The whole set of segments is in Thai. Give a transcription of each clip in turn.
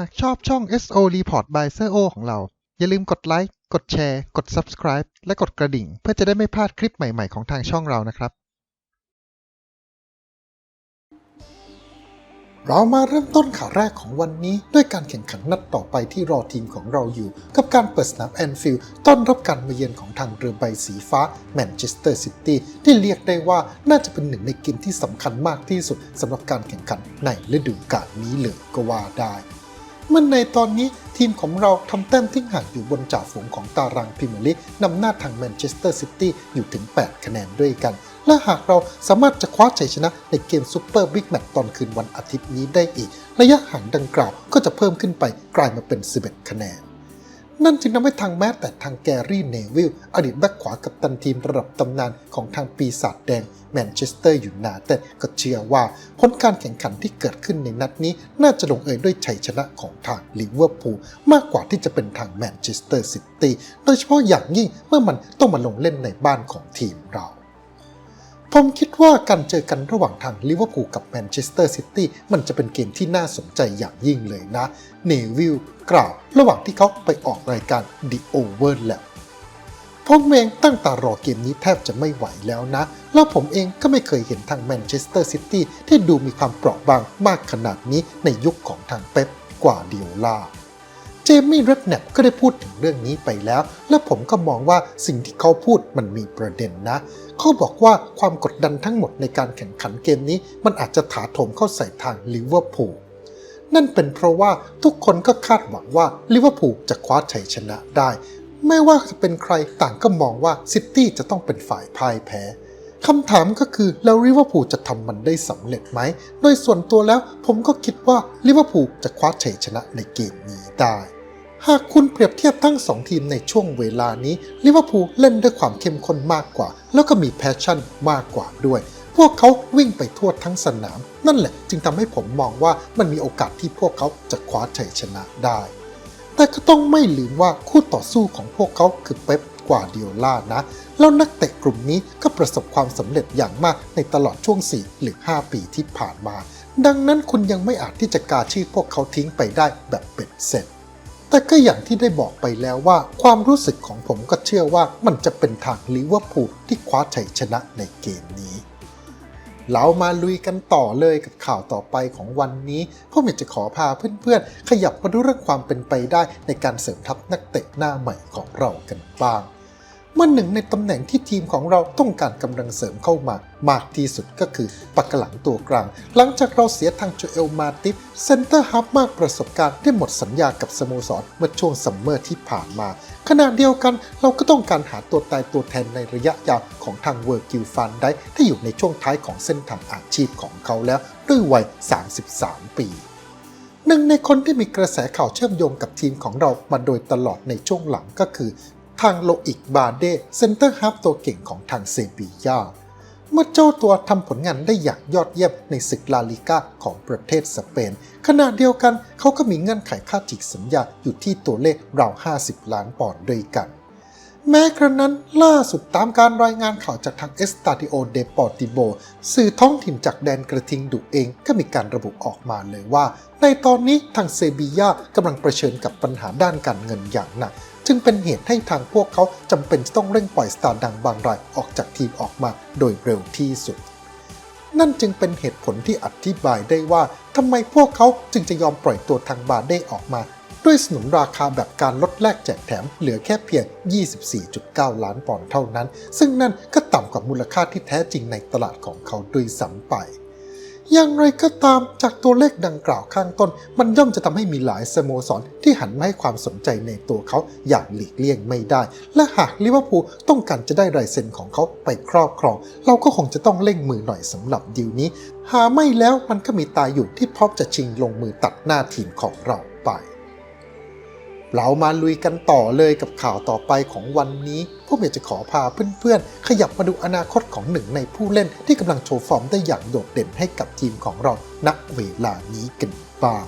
หากชอบช่อง SO Report by s e o ของเรา อย่าลืมกดไลค์ กดแชร์ กด Subscribe และกดกระดิ่ง เพื่อจะได้ไม่พลาดคลิปใหม่ ๆ ของทางช่องเรานะครับ เรามาเริ่มต้นข่าวแรกของวันนี้ ด้วยการแข่งขันนัดต่อไปที่รอทีมของเราอยู่ กับการเปิดสนามแอนฟิลด์ต้อนรับการมาเยือนของทางเรือใบสีฟ้าแมนเชสเตอร์ซิตี้ที่เรียกได้ว่าน่าจะเป็นหนึ่งในเกมที่สำคัญมากที่สุดสำหรับการแข่งขันในฤดูกาลนี้เลยก็ว่าได้ เมื่อในตอนนี้ทีมของเราทำแต้มทิ้งห่างอยู่บนจ่าฝูงของตารางพรีเมียร์ลีกนำหน้าทางแมนเชสเตอร์ซิตี้อยู่ถึง 8 คะแนนด้วยกัน และหากเราสามารถจะคว้าชัยชนะในเกมซูเปอร์บิ๊กแมตช์ตอนคืนวันอาทิตย์นี้ได้อีก ระยะห่างดังกล่าวก็จะเพิ่มขึ้นไปกลายมาเป็น 11 คะแนน นั่นจึงทำให้ทางแม้แต่ทางแกรี่เนวิลอดีตแบ็คขวากับตันทีมระดับตำนานของทางปีศาจแดงแมนเชสเตอร์อยู่นาแต่ก็เชื่อว่าผลการแข่งขันที่เกิดขึ้นในนัดนี้ น่าจะลงเอยด้วยชัยชนะของทางลิเวอร์พูลมากกว่าที่จะเป็นทางแมนเชสเตอร์ซิตี้โดยเฉพาะอย่างยิ่งเมื่อมันต้องมาลงเล่นในบ้านของทีมเรา ผมคิดว่าการเจอกันระหว่างทางลิเวอร์พูลกับแมนเชสเตอร์ซิตี้มันจะเป็นเกมที่น่าสนใจอย่างยิ่งเลยนะ เนวิลกล่าวระหว่างที่เขาไปออกรายการ The Over Lap ผมเองตั้งตารอเกมนี้แทบจะไม่ไหวแล้วนะ แล้วผมเองก็ไม่เคยเห็นทางแมนเชสเตอร์ซิตี้ที่ดูมีความเปราะบางมากขนาดนี้ในยุคของทางเป๊ปกว่าเดียวล่า เจมี่เรดแนปก็ได้พูดถึงเรื่องนี้ไปแล้ว และผมก็มองว่าสิ่งที่เขาพูดมันมีประเด็นนะ เขาบอกว่าความกดดันทั้งหมดในการแข่งขันเกมนี้ มันอาจจะถาโถมเข้าใส่ทางลิเวอร์พูลนั่นเป็นเพราะว่าทุกคนก็คาดหวังว่าลิเวอร์พูลจะคว้าชัยชนะได้ ไม่ว่าจะเป็นใครต่างก็มองว่าซิตี้จะต้องเป็นฝ่ายพ่ายแพ้คำถามก็คือแล้วลิเวอร์พูลจะทำมันได้สำเร็จไหม โดยส่วนตัวแล้วผมก็คิดว่าลิเวอร์พูลจะคว้าชัยชนะในเกมนี้ได้ หากคุณเปรียบเทียบทั้งสองทีมในช่วงเวลานี้ลิเวอร์พูลเล่นด้วยความเข้มข้นมากกว่า แล้วก็มีแพชชั่นมากกว่าด้วย พวกเขาวิ่งไปทั่วทั้งสนาม นั่นแหละจึงทำให้ผมมองว่ามันมีโอกาสที่พวกเขาจะคว้าชัยชนะได้ แต่ก็ต้องไม่ลืมว่าคู่ต่อสู้ของพวกเขาคือเป๊ปกว่าเดียล่านะ แล้วนักเตะกลุ่มนี้ก็ประสบความสำเร็จอย่างมากในตลอดช่วง 4 หรือ 5 ปีที่ผ่านมา ดังนั้นคุณยังไม่อาจที่จะกาชื่อพวกเขาทิ้งไปได้แบบเป็ดเสร็จ แต่ก็อย่างที่ได้บอกไปแล้วว่า ความรู้สึกของผมก็เชื่อว่ามันจะเป็นทางลิเวอร์พูลที่คว้าชัยชนะในเกมนี้ เรามาลุยกันต่อเลยกับข่าวต่อไปของวันนี้ผมอยากจะขอพาเพื่อนๆ ขยับมาดูเรื่องความเป็นไปได้ในการเสริมทัพนักเตะหน้าใหม่ของเรากันบ้าง เมื่อหนึ่งในตำแหน่งที่ทีมของเราต้องการกำลังเสริมเข้ามามากที่สุดก็คือปักหลังตัวกลาง หลังจากเราเสียทางโจเอลมาติฟเซนเตอร์ฮับมากประสบการณ์ได้หมดสัญญากับสโมสรเมื่อช่วงซัมเมอร์ที่ผ่านมา ขณะเดียวกันเราก็ต้องการหาตัวตายตัวแทนในระยะยาวของทางเวอร์กิลฟันได้ที่อยู่ในช่วงท้ายของเส้นทางอาชีพของเขาแล้วด้วยวัย 33 ปีหนึ่งในคนที่มีกระแสข่าวเชื่อมโยงกับทีมของเรามาโดยตลอดในช่วงหลังก็คือ ทางโลอิกบาเดเซนเตอร์ฮับตัวเก่งของทางเซบียา เมื่อเจ้าตัวทำผลงานได้อย่างยอดเยี่ยมในศึกลาลิก้าของประเทศสเปน ขณะเดียวกันเขาก็มีเงื่อนไขค่าจิกสัญญาอยู่ที่ตัวเลขราว 50 ล้านปอนด์ด้วยกัน แม้กระนั้นล่าสุดตามการรายงานข่าวจากทางเอสตาดิโอเดปอร์ติโบสื่อท้องถิ่นจากแดนกระทิงดุเองก็มีการระบุออกมาเลยว่า ในตอนนี้ทางเซบียากำลังเผชิญกับปัญหาด้านการเงินอย่างหนัก จึงเป็นเหตุให้ทางพวกเขาจำเป็นจะต้องเร่งปล่อยสตาร์ดังบางรายออกจากทีมออกมาโดยเร็วที่สุด นั่นจึงเป็นเหตุผลที่อธิบายได้ว่าทำไมพวกเขาจึงจะยอมปล่อยตัวทางบาเด้ออกมา ด้วยสนุนราคาแบบการลดแลกแจกแถมเหลือแค่เพียง 24.9 ล้านปอนด์เท่านั้น ซึ่งนั่นก็ต่ำกว่ามูลค่าที่แท้จริงในตลาดของเขาด้วยซ้ำไป อย่างไรก็ตามจากตัวเลขดังกล่าวข้างต้น มันย่อมจะทำให้มีหลายสโมสรที่หันมาให้ความสนใจในตัวเขาอย่างหลีกเลี่ยงไม่ได้ และหากลิเวอร์พูลต้องการจะได้ลายเซ็นของเขาไปครอบครอง เราก็คงจะต้องเร่งมือหน่อยสำหรับดีลนี้ หาไม่แล้วมันก็มีตายอยู่ที่พร้อมจะชิงลงมือตัดหน้าทีมของเราไป เรามาลุยกันต่อเลยกับข่าวต่อไปของวันนี้พวกเมยจะขอพาเพื่อนๆ ขยับมาดูอนาคตของหนึ่งในผู้เล่นที่กำลังโชว์ฟอร์มได้อย่างโดดเด่นให้กับทีมของเราณเวลานี้กันบ้าง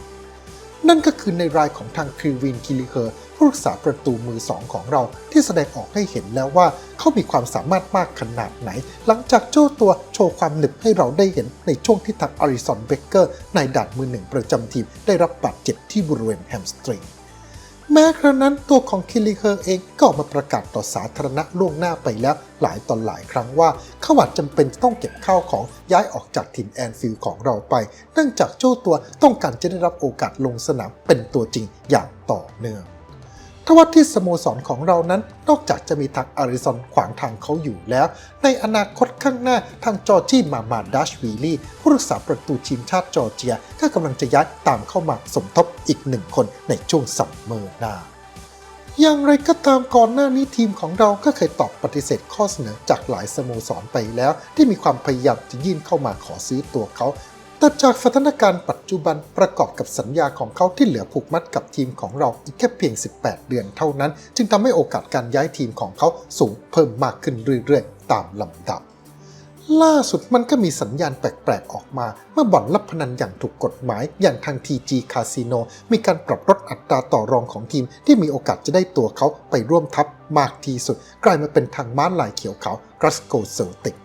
นั่นก็คือในรายของทางครีวินคิลิเคอร์ผู้รักษาประตูมือสองของเราที่แสดงออกให้เห็นแล้วว่าเขามีความสามารถมากขนาดไหน หลังจากเจ้าตัวโชว์ความหนึบให้เราได้เห็นในช่วงที่ทางอาริสันเบเกอร์ในด่านมือหนึ่งประจำทีมได้รับบาดเจ็บที่บริเวณแฮมสตริง แม้ครั้นั้นตัวของคิริเฮอร์เองก็ออกมาประกาศต่อสาธารณะล่วงหน้าไปแล้วหลายตอนหลายครั้งว่าเขาอาจจำเป็นต้องเก็บข้าวของย้ายออกจากถิ่นแอนฟิลด์ของเราไป เนื่องจากเจ้าตัวต้องการจะได้รับโอกาสลงสนามเป็นตัวจริงอย่างต่อเนื่อง ทว่าที่สโมสรของเรานั้น นอกจากจะมีทางอาริซอนขวางทางเขาอยู่แล้ว ในอนาคตข้างหน้าทางจอร์จี้มามาดัชวีลี่ ผู้รักษาประตูทีมชาติจอร์เจียก็กำลังจะย้ายตามเข้ามาสมทบอีกหนึ่งคนในช่วงซัมเมอร์หน้าอย่างไรก็ตามก่อนหน้านี้ทีมของเราก็เคยตอบปฏิเสธข้อเสนอจากหลายสโมสรไปแล้ว ที่มีความพยายามจะยื่นเข้ามาขอซื้อตัวเขา แต่จากสถานการณ์ปัจจุบันประกอบกับสัญญาของเขาที่เหลือผูกมัดกับทีมของเราอีกแค่เพียง 18 เดือนเท่านั้น จึงทำให้โอกาสการย้ายทีมของเขาสูงเพิ่มมากขึ้นเรื่อยๆ ตามลำดับ ล่าสุดมันก็มีสัญญาณแปลกๆออกมา เมื่อบ่อนลับพนันอย่างถูกกฎหมายอย่างทาง TG Casino มีการปรับลดอัตราต่อรองของทีมที่มีโอกาสจะได้ตัวเขาไปร่วมทัพมากที่สุด กลายมาเป็นทางม้าลายเขียวขาว Glasgow Celtic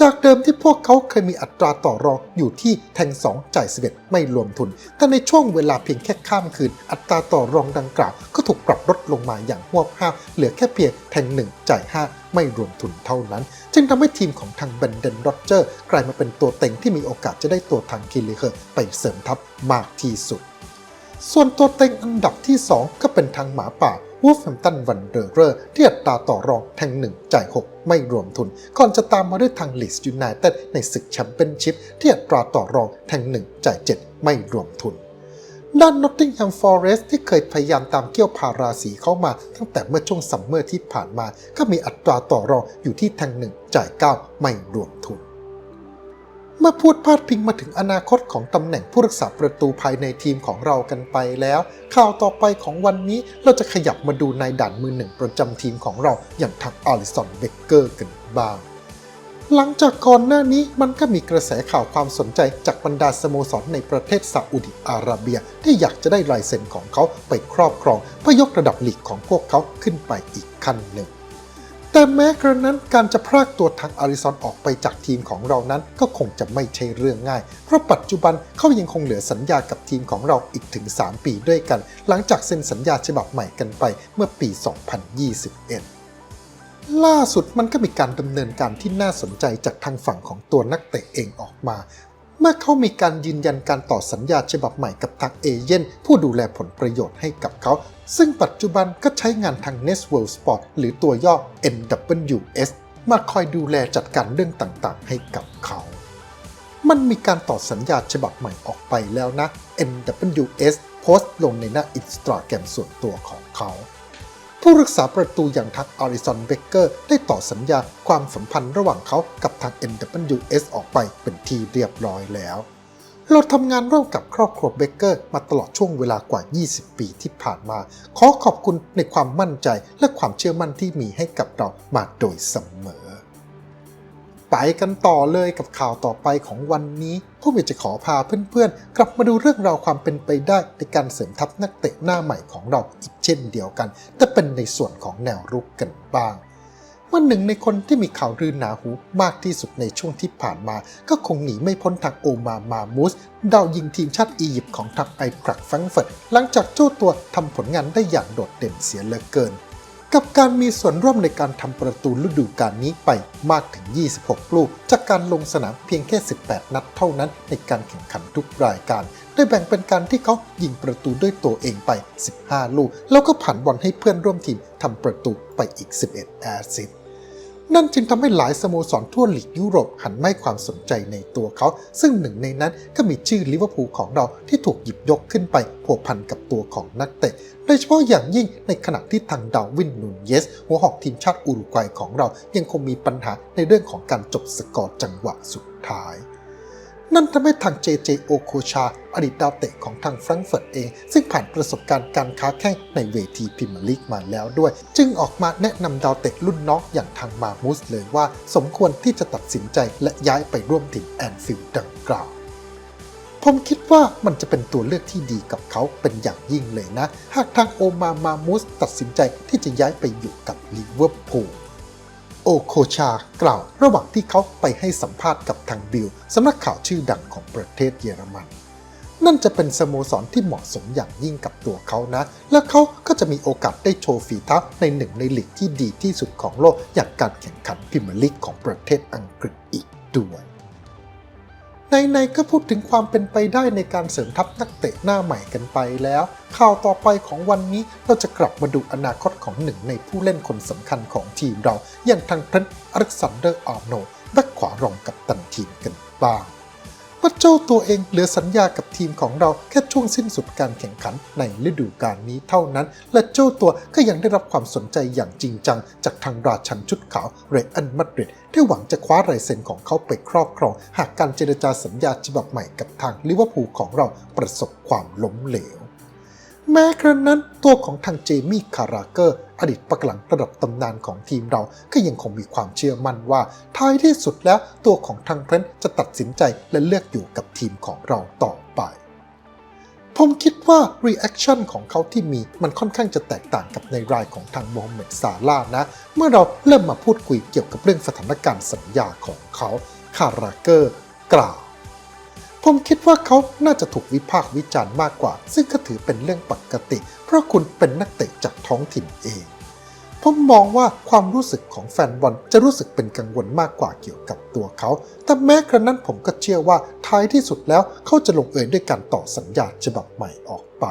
จากเดิมที่พวกเขาเคยมีอัตราต่อรองอยู่ที่แทง 2 จ่าย 11 ไม่รวมทุน แต่ในช่วงเวลาเพียงแค่ข้ามคืน อัตราต่อรองดังกล่าวก็ถูกปรับลดลงมาอย่างหวบห้าเหลือแค่เพียงแทง 1 จ่าย 5 ไม่รวมทุนเท่านั้น จึงทำให้ทีมของทางเบนเดนโรเจอร์กลายมาเป็นตัวเต็งที่มีโอกาสจะได้ตัวทางคิลเคอร์ไปเสริมทัพมากที่สุด ส่วนตัวเต็งอันดับที่ 2 ก็เป็นทางหมาป่า วูฟแฮมตันวันเดอร์เที่อัตราต่อรองแทง1จ่าย 6 ไม่รวมทุน ก่อนจะตามมาด้วยทางลีสยูไนเต็ดในศึกแชมเปี้ยนชิพที่อัตราต่อรองแทง1จ่าย 7 ไม่รวมทุนด้านนอตติงแฮมฟอเรสต์ที่เคยพยายามตามเกี่ยวพาราสีเข้ามา ตั้งแต่เมื่อช่วงซัมเมอร์ที่ผ่านมา ก็มีอัตราต่อรองอยู่ที่แทง1จ่าย 9 ไม่รวมทุน เมื่อพูดพาดพิงมาถึงอนาคตของตำแหน่งผู้รักษาประตูภายในทีมของเรากันไปแล้ว ข่าวต่อไปของวันนี้เราจะขยับมาดูในด่านมือหนึ่งประจำทีมของเราอย่างทางอาริสันเบเกอร์กันบ้างหลังจากก่อนหน้านี้มันก็มีกระแสข่าวความสนใจจากบรรดาสโมสรในประเทศซาอุดิอาระเบีย ที่อยากจะได้ลายเซ็นของเขาไปครอบครองเพื่อยกระดับลีกของพวกเขาขึ้นไปอีกขั้นหนึ่ง แต่แม้กระนั้นการจะพรากตัวทางอาริซอนออกไปจากทีมของเรานั้นก็คงจะไม่ใช่เรื่องง่าย เพราะปัจจุบันเขายังคงเหลือสัญญากับทีมของเราอีกถึง 3 ปีด้วยกัน หลังจากเซ็นสัญญาฉบับใหม่กันไปเมื่อปี 2021ล่าสุดมันก็มีการดำเนินการที่น่าสนใจจากทางฝั่งของตัวนักเตะเองออกมา มื่อเขามีการยืนยันการต่อสัญญาฉบับใหม่กับทางเอเย่นผู้ดูแลผลประโยชน์ให้กับเขา ซึ่งปัจจุบันก็ใช้งานทาง Nest World Sport หรือตัวย่อ NWS มาคอยดูแลจัดการเรื่องต่างๆ ให้กับเขา มันมีการต่อสัญญาฉบับใหม่ออกไปแล้วนะ NWS โพสต์ลงในหน้าอินสตาแกรมส่วนตัวของเขา ผู้รักษาประตูอย่างทักอาริสันเบเกอร์ได้ต่อสัญญาความสัมพันธ์ระหว่างเขากับทาง NWS ออกไปเป็นที่เรียบร้อยแล้ว เราทำงานร่วมกับครอบครัวเบเกอร์มาตลอดช่วงเวลากว่า 20 ปีที่ผ่านมา ขอขอบคุณในความมั่นใจและความเชื่อมั่นที่มีให้กับเรามาโดยเสมอ ไปกันต่อเลยกับข่าวต่อไปของวันนี้ผู้วิจะขอพาเพื่อนๆ กลับมาดูเรื่องราวความเป็นไปได้ในการเสริมทัพนักเตะหน้าใหม่ของเราอีกเช่นเดียวกัน แต่เป็นในส่วนของแนวรุกกันบ้างว่าหนึ่งในคนที่มีข่าวลือหนาหูมากที่สุดในช่วงที่ผ่านมา ก็คงหนีไม่พ้นทางโอมามามูสดาวยิงทีมชาติอียิปต์ของทางไอครักฟังเฟิร์ตหลังจากเจ้าตัวทำผลงานได้อย่างโดดเด่นเสียเหลือเกิน กับการมีส่วนร่วมในการทำประตูฤดูกาลนี้ไปมากถึง 26 ลูก จากการลงสนามเพียงแค่ 18 นัดเท่านั้นในการแข่งขันทุกรายการโดยแบ่งเป็นการที่เขายิงประตูด้วยตัวเองไป 15 ลูก แล้วก็ผ่านบอลให้เพื่อนร่วมทีมทำประตูไปอีก 11 แอสซิสต์ นั่นจึงทำให้หลายสโมสรทั่วหลีกยุโรปหันไม่ความสนใจในตัวเขา ซึ่งหนึ่งในนั้นก็มีชื่อลิเวอร์พูลของเราที่ถูกหยิบยกขึ้นไปผัวพันกับตัวของนักเตะ โดยเฉพาะอย่างยิ่งในขณะที่ทางดาวินนูนเยส หัวหอกทีมชาติอุรุกวัยของเรายังคงมีปัญหาในเรื่องของการจบสกอร์จังหวะสุดท้าย นั่นทำให้ทางเจเจโอโคชา อดีตดาวเตะของทางแฟรงก์เฟิร์ตเอง ซึ่งผ่านประสบการณ์การค้าแข่งในเวทีพรีเมียร์ลีกมาแล้วด้วย จึงออกมาแนะนำดาวเตะรุ่นน้องอย่างทางมามูสเลยว่า สมควรที่จะตัดสินใจและย้ายไปร่วมทีมแอนฟิลด์ดังกล่าวผมคิดว่ามันจะเป็นตัวเลือกที่ดีกับเขาเป็นอย่างยิ่งเลยนะ หากทางโอมามามูสตัดสินใจที่จะย้ายไปอยู่กับลิเวอร์พูล โอโคชากล่าว ระหว่างที่เขาไปให้สัมภาษณ์กับทางบิลสำนักข่าวชื่อดังของประเทศเยอรมัน นั่นจะเป็นสโมสรที่เหมาะสมอย่างยิ่งกับตัวเขานะ และเขาก็จะมีโอกาสได้โชว์ฝีเท้าในหนึ่งในลีกที่ดีที่สุดของโลกอย่างการแข่งขันพิมยร์ลีกของประเทศอังกฤษอีกด้วย ในๆก็พูดถึงความเป็นไปได้ในการเสริมทัพนักเตะหน้าใหม่กันไปแล้ว ข่าวต่อไปของวันนี้เราจะกลับมาดูอนาคตของหนึ่งในผู้เล่นคนสำคัญของทีมเรา อย่างทางเทรนต์อเล็กซานเดอร์อาร์โนแบ็คขวารองกับตันทีมกันบ้าง ว่าเจ้าตัวเองเหลือสัญญากับทีมของเราแค่ช่วงสิ้นสุดการแข่งขันในฤดูกาลนี้เท่านั้น และเจ้าตัวก็ยังได้รับความสนใจอย่างจริงจัง จากทางราชันชุดขาวเรอันมาดริดที่หวังจะคว้าลายเซ็นของเขาไปครอบครอง หากการเจรจาสัญญาฉบับใหม่กับทางลิเวอร์พูลของเราประสบความล้มเหลว แม้กระนั้นตัวของทางเจมี่คาราเกอร์ อดีตปักหลังระดับตำนานของทีมเราก็ยังคงมีความเชื่อมั่นว่า ท้ายที่สุดแล้วตัวของทางเทรนต์จะตัดสินใจและเลือกอยู่กับทีมของเราต่อไปผมคิดว่า reaction ของเขาที่มีมันค่อนข้างจะแตกต่างกับในรายของทางโมฮัมเหม็ดซาลาห์นะ เมื่อเราเริ่มมาพูดคุยเกี่ยวกับเรื่องสถานการณ์สัญญาของเขา คาราเกอร์ กล่าว ผมคิดว่าเขาน่าจะถูกวิพากษ์วิจารณ์มากกว่า ซึ่งก็ถือเป็นเรื่องปกติ เพราะคุณเป็นนักเตะจากท้องถิ่นเอง ผมมองว่าความรู้สึกของแฟนบอลจะรู้สึกเป็นกังวลมากกว่าเกี่ยวกับตัวเขา แต่แม้กระนั้นผมก็เชื่อว่าท้ายที่สุดแล้วเขาจะลงเอยด้วยการต่อสัญญาฉบับใหม่ออกไป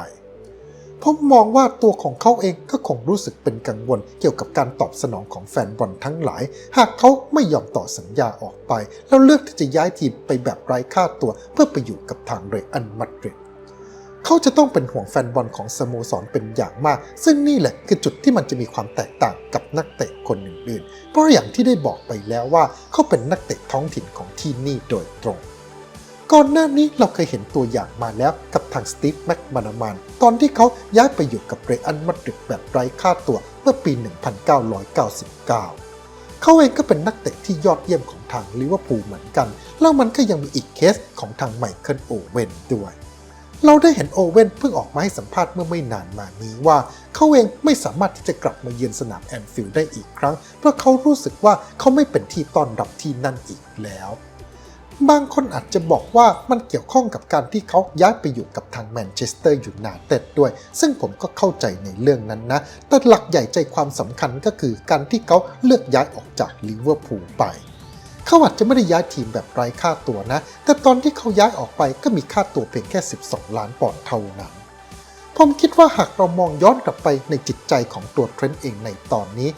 ผมมองว่าตัวของเขาเองก็คงรู้สึกเป็นกังวลเกี่ยวกับการตอบสนองของแฟนบอลทั้งหลาย หากเขาไม่ยอมต่อสัญญาออกไป แล้วเลือกที่จะย้ายทีมไปแบบไร้ค่าตัวเพื่อไปอยู่กับทางเรอัลมาดริดเขาจะต้องเป็นห่วงแฟนบอลของสโมสรเป็นอย่างมาก ซึ่งนี่แหละคือจุดที่มันจะมีความแตกต่างกับนักเตะคนอื่นๆ เพราะอย่างที่ได้บอกไปแล้วว่าเขาเป็นนักเตะท้องถิ่นของที่นี่โดยตรง ก่อนหน้านี้เราเคยเห็นตัวอย่างมาแล้วกับทางสตีฟแม็กมานามานตอนที่เขาย้ายไปอยู่กับเรอัลมาดริดแบบไร้ค่าตัวเมื่อปี 1999 เขาเองก็เป็นนักเตะที่ยอดเยี่ยมของทางลิเวอร์พูลเหมือนกัน แล้วมันก็ยังมีอีกเคสของทางไมเคิลโอเว่นด้วย เราได้เห็นโอเว่นเพิ่งออกมาให้สัมภาษณ์เมื่อไม่นานมานี้ว่า เขาเองไม่สามารถที่จะกลับมาเยือนสนามแอนฟิลด์ได้อีกครั้ง เพราะเขารู้สึกว่าเขาไม่เป็นที่ต้อนรับที่นั่นอีกแล้ว บางคนอาจจะบอกว่ามันเกี่ยวข้องกับการที่เขาย้ายไปอยู่กับทางแมนเชสเตอร์ยูไนเต็ดด้วย ซึ่งผมก็เข้าใจในเรื่องนั้นนะ แต่หลักใหญ่ใจความสำคัญก็คือการที่เขาเลือกย้ายออกจากลิเวอร์พูลไปเขาอาจจะไม่ได้ย้ายทีมแบบไร้ค่าตัวนะ แต่ตอนที่เขาย้ายออกไปก็มีค่าตัวเพียงแค่ 12 ล้านปอนด์เท่านั้น ผมคิดว่าหากเรามองย้อนกลับไปในจิตใจของตัวเทรนต์เองในตอนนี้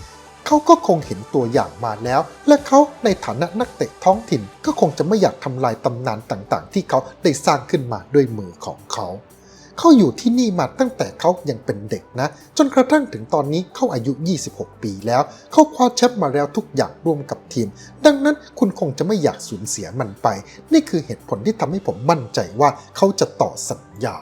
เขาก็คงเห็นตัวอย่างมาแล้ว และเขาในฐานะนักเตะท้องถิ่นก็คงจะไม่อยากทำลายตำนานต่างๆ ที่เขาได้สร้างขึ้นมาด้วยมือของเขา เขาอยู่ที่นี่มาตั้งแต่เขายังเป็นเด็กนะ จนกระทั่งถึงตอนนี้เขาอายุ 26 ปีแล้ว เขาคว้าแชมป์มาแล้วทุกอย่างร่วมกับทีม ดังนั้นคุณคงจะไม่อยากสูญเสียมันไป นี่คือเหตุผลที่ทำให้ผมมั่นใจว่าเขาจะต่อสัญญา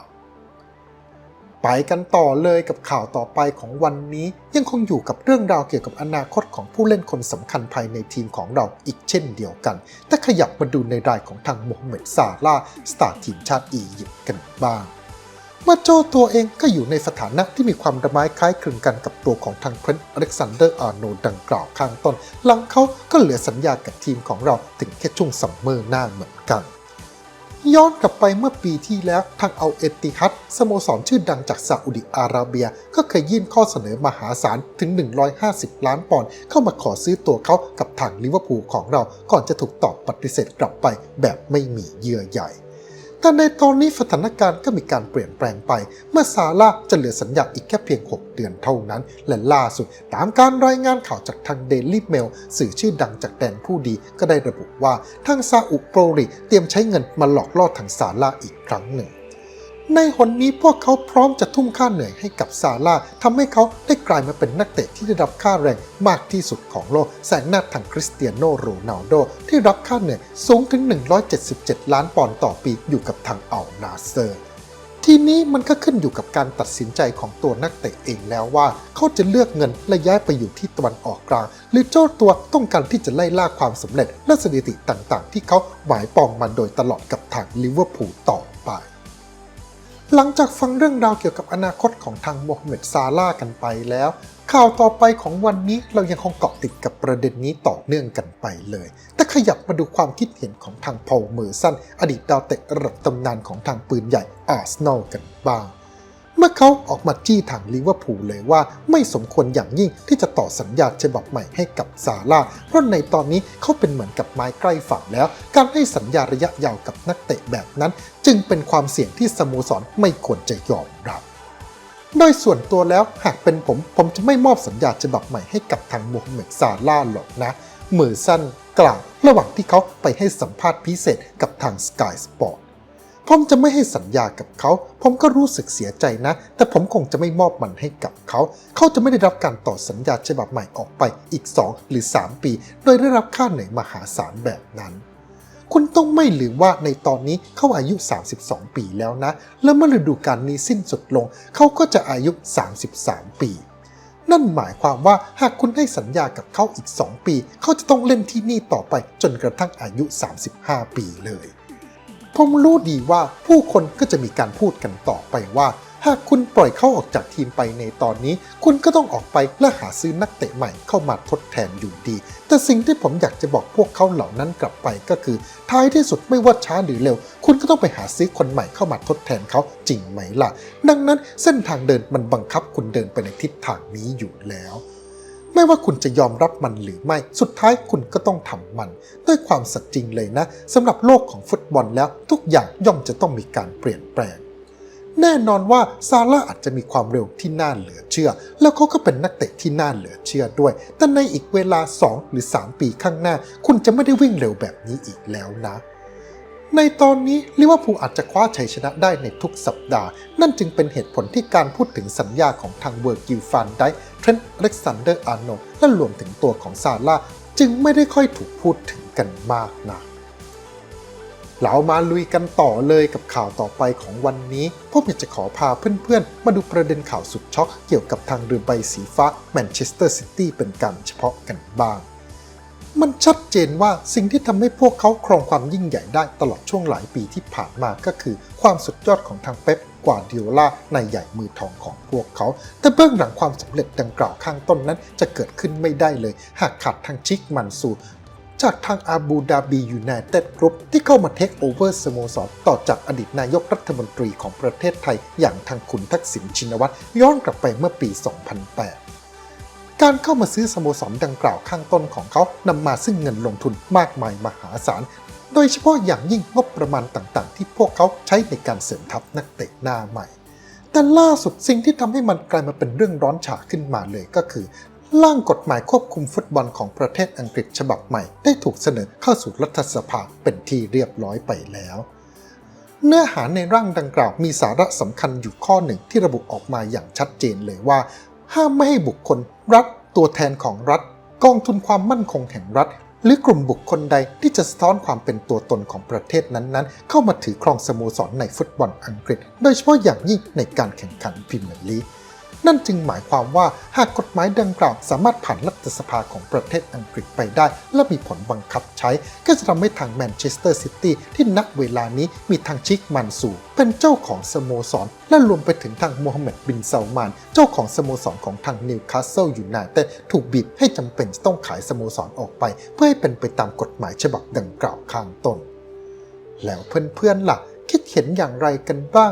ไปกันต่อเลยกับข่าวต่อไปของวันนี้ ยังคงอยู่กับเรื่องราวเกี่ยวกับอนาคตของผู้เล่นคนสำคัญภายในทีมของเราอีกเช่นเดียวกัน แต่ขยับมาดูในรายของทางโมฮัมเหม็ดซาลาสตาร์ทีมชาติอียิปต์กันบ้างเมื่อโจตัวเองก็อยู่ในสถานะที่มีความระไม้คล้ายคลึงกันกับตัวของทางเทรนต์อเล็กซานเดอร์อาร์โนด์ดังกล่าวข้างต้น หลังเขาก็เหลือสัญญากับทีมของเราถึงแค่ช่วงซัมเมอร์หน้าเหมือนกัน ย้อนกลับไปเมื่อปีที่แล้วทางเอาเอติฮัดสโมสรชื่อดังจากซาอุดิอาระเบีย ก็เคยยื่นข้อเสนอมหาศาลถึง 150 ล้านปอนด์เข้ามาขอซื้อตัวเขากับทางลิเวอร์พูลของเรา ก่อนจะถูกตอบปฏิเสธกลับไปแบบไม่มีเยื่อใย แต่ในตอนนี้สถานการณ์ก็มีการเปลี่ยนแปลงไป เมื่อซาร่าจะเหลือสัญญาอีกแค่เพียง 6 เดือนเท่านั้น และล่าสุด ตามการรายงานข่าวจากทางเดลิเมลสื่อชื่อดังจากแดนผู้ดีก็ได้ระบุว่าทางซาอุโปรริเตรียมใช้เงินมาหลอกล่อทางซาร่าอีกครั้งหนึ่ง ในหนนี้พวกเขาพร้อมจะทุ่มค่าเหนื่อยให้กับซาร่าทำให้เขาได้กลายมาเป็นนักเตะที่ได้รับค่าแรงมากที่สุดของโลก แสงหน้าทางคริสเตียโนโรนัลโด ที่รับค่าเหนื่อยสูงถึง 177 ล้านปอนด์ต่อปีอยู่กับทางอัลนาเซอร์ ทีนี้มันก็ขึ้นอยู่กับการตัดสินใจของตัวนักเตะเองแล้วว่า เขาจะเลือกเงินและย้ายไปอยู่ที่ตะวันออกกลาง หรือเจ้าตัวต้องการที่จะไล่ล่าความสำเร็จและสถิติต่างๆ ที่เขาหมายปองมาโดยตลอดกับทางลิเวอร์พูลต่อ หลังจากฟังเรื่องราวเกี่ยวกับอนาคตของทางโมฮัมเหม็ดซาลากันไปแล้ว ข่าวต่อไปของวันนี้เรายังคงเกาะติดกับประเด็นนี้ต่อเนื่องกันไปเลย แต่ขยับมาดูความคิดเห็นของทางพอลเมอร์สันอดีตดาวเตะระดับตำนานของทางปืนใหญ่อาร์เซนอลกันบ้าง เมื่อเขาออกมาจี้ทางลิเวอร์พูลเลยว่าไม่สมควรอย่างยิ่งที่จะต่อสัญญาฉบับใหม่ให้กับซาร่าเพราะในตอนนี้เขาเป็นเหมือนกับไม้ใกล้ฝั่งแล้ว การให้สัญญาระยะยาวกับนักเตะแบบนั้น จึงเป็นความเสี่ยงที่สโมสรไม่ควรจะยอมรับโดยส่วนตัวแล้วหากเป็นผม ผมจะไม่มอบสัญญาฉบับใหม่ให้กับทางโมฮัมเหม็ดซาร่าหรอกนะ มือสั้นกล่าวระหว่างที่เขาไปให้สัมภาษณ์พิเศษกับทาง Sky Sport ผมจะไม่ให้สัญญากับเขา ผมก็รู้สึกเสียใจนะ แต่ผมคงจะไม่มอบมันให้กับเขา เขาจะไม่ได้รับการต่อสัญญาฉบับใหม่ออกไปอีก 2 หรือ 3 ปี โดยได้รับค่าเหนื่อยมหาศาลแบบนั้น คุณต้องไม่ลืมว่าในตอนนี้เขาอายุ 32 ปีแล้วนะ และเมื่อฤดูกาลนี้สิ้นสุดลง เขาก็จะอายุ 33 ปีนั่นหมายความว่าหากคุณให้สัญญากับเขาอีก 2 ปี เขาจะต้องเล่นที่นี่ต่อไปจนกระทั่งอายุ 35 ปีเลย ผมรู้ดีว่าผู้คนก็จะมีการพูดกันต่อไปว่า หากคุณปล่อยเขาออกจากทีมไปในตอนนี้ คุณก็ต้องออกไปและหาซื้อนักเตะใหม่เข้ามาทดแทนอยู่ดี แต่สิ่งที่ผมอยากจะบอกพวกเขาเหล่านั้นกลับไปก็คือ ท้ายที่สุดไม่ว่าช้าหรือเร็ว คุณก็ต้องไปหาซื้อคนใหม่เข้ามาทดแทนเขาจริงไหมล่ะ ดังนั้นเส้นทางเดินมันบังคับคุณเดินไปในทิศทางนี้อยู่แล้ว ไม่ว่าคุณจะยอมรับมันหรือไม่ สุดท้ายคุณก็ต้องทำมัน ด้วยความสัตย์จริงเลยนะสำหรับโลกของฟุตบอลแล้วทุกอย่างย่อมจะต้องมีการเปลี่ยนแปลง แน่นอนว่าซาร่าอาจจะมีความเร็วที่น่าเหลือเชื่อ แล้วเขาก็เป็นนักเตะที่น่าเหลือเชื่อด้วย แต่ในอีกเวลา 2 หรือ 3 ปีข้างหน้า คุณจะไม่ได้วิ่งเร็วแบบนี้อีกแล้วนะ ในตอนนี้ลิเวอร์พูลอาจจะคว้าชัยชนะได้ในทุกสัปดาห์ นั่นจึงเป็นเหตุผลที่การพูดถึงสัญญาของทางเวอร์กิลฟานไดเทรนต์อเล็กซานเดอร์อาร์โนและรวมถึงตัวของซาร่าจึงไม่ได้ค่อยถูกพูดถึงกันมากนะเรามาลุยกันต่อเลยกับข่าวต่อไปของวันนี้ผมอยากจะขอพาเพื่อนๆ มาดูประเด็นข่าวสุดช็อกเกี่ยวกับทางเรือใบสีฟ้าแมนเชสเตอร์ซิตี้เป็นการเฉพาะกันบ้าง มันชัดเจนว่าสิ่งที่ทำให้พวกเขาครองความยิ่งใหญ่ได้ตลอดช่วงหลายปีที่ผ่านมาก็คือ ความสุดยอดของทางเป๊ปกวาดิโอลาในใหญ่มือทองของพวกเขา แต่เบื้องหลังความสำเร็จดังกล่าวข้างต้นนั้นจะเกิดขึ้นไม่ได้เลย หากขาดทางชิกมันซูจากทางอาบูดาบียูไนเต็ดกรุ๊ปที่เข้ามาเทคโอเวอร์สโมสรต่อจากอดีตนายกรัฐมนตรีของประเทศไทย อย่างทางคุณทักษิณชินวัตรย้อนกลับไปเมื่อปี 2008 การเข้ามาซื้อสโมสรดังกล่าวข้างต้นของเขานำมาซึ่งเงินลงทุนมากมายมหาศาล โดยเฉพาะอย่างยิ่งงบประมาณต่างๆ ที่พวกเขาใช้ในการเสริมทัพนักเตะหน้าใหม่ แต่ล่าสุดสิ่งที่ทำให้มันกลายมาเป็นเรื่องร้อนฉาขึ้นมาเลยก็คือร่างกฎหมายควบคุมฟุตบอลของประเทศอังกฤษฉบับใหม่ ได้ถูกเสนอเข้าสู่รัฐสภาเป็นที่เรียบร้อยไปแล้ว เนื้อหาในร่างดังกล่าวมีสาระสำคัญอยู่ข้อหนึ่งที่ระบุออกมาอย่างชัดเจนเลยว่า ห้ามไม่ให้บุคคล รัฐ ตัวแทนของรัฐ กองทุนความมั่นคงแห่งรัฐ หรือกลุ่มบุคคลใดที่จะสะท้อนความเป็นตัวตนของประเทศนั้นๆ เข้ามาถือครองสโมสรในฟุตบอลอังกฤษ โดยเฉพาะอย่างยิ่งในการแข่งขันพรีเมียร์ลีก นั่นจึงหมายความว่าหากกฎหมายดังกล่าวสามารถผ่านรัฐสภาของประเทศอังกฤษไปได้ และมีผลบังคับใช้ ก็จะทำให้ทางแมนเชสเตอร์ซิตี้ที่นักเวลานี้มีทางชิกมันสูเป็นเจ้าของสโมสร และรวมไปถึงทางโมฮัมเหม็ดบินซาลมาน เจ้าของสโมสรของทางนิวคาสเซิลยูไนเต็ดถูกบีบให้จำเป็นต้องขายสโมสรออกไป เพื่อให้เป็นไปตามกฎหมายฉบับดังกล่าวข้างต้น แล้วเพื่อนๆล่ะ คิดเห็นอย่างไรกันบ้าง